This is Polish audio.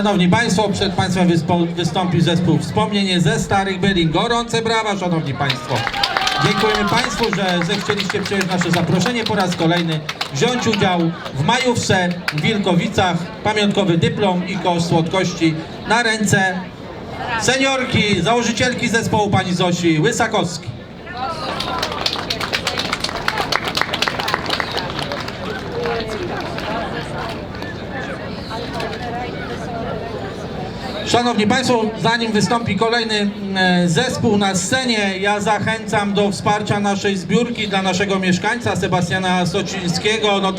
Szanowni Państwo, przed Państwem wyspo, wystąpi zespół Wspomnienie ze Starych Bylin. Gorące brawa, Szanowni Państwo. Dziękujemy Państwu, że zechcieliście przyjąć nasze zaproszenie po raz kolejny, wziąć udział w majówce w Wilkowicach, pamiątkowy dyplom i kosz słodkości na ręce seniorki, założycielki zespołu pani Zosi Łysakowski. Szanowni Państwo, zanim wystąpi kolejny e, zespół na scenie, ja zachęcam do wsparcia naszej zbiórki dla naszego mieszkańca Sebastiana Socińskiego. No,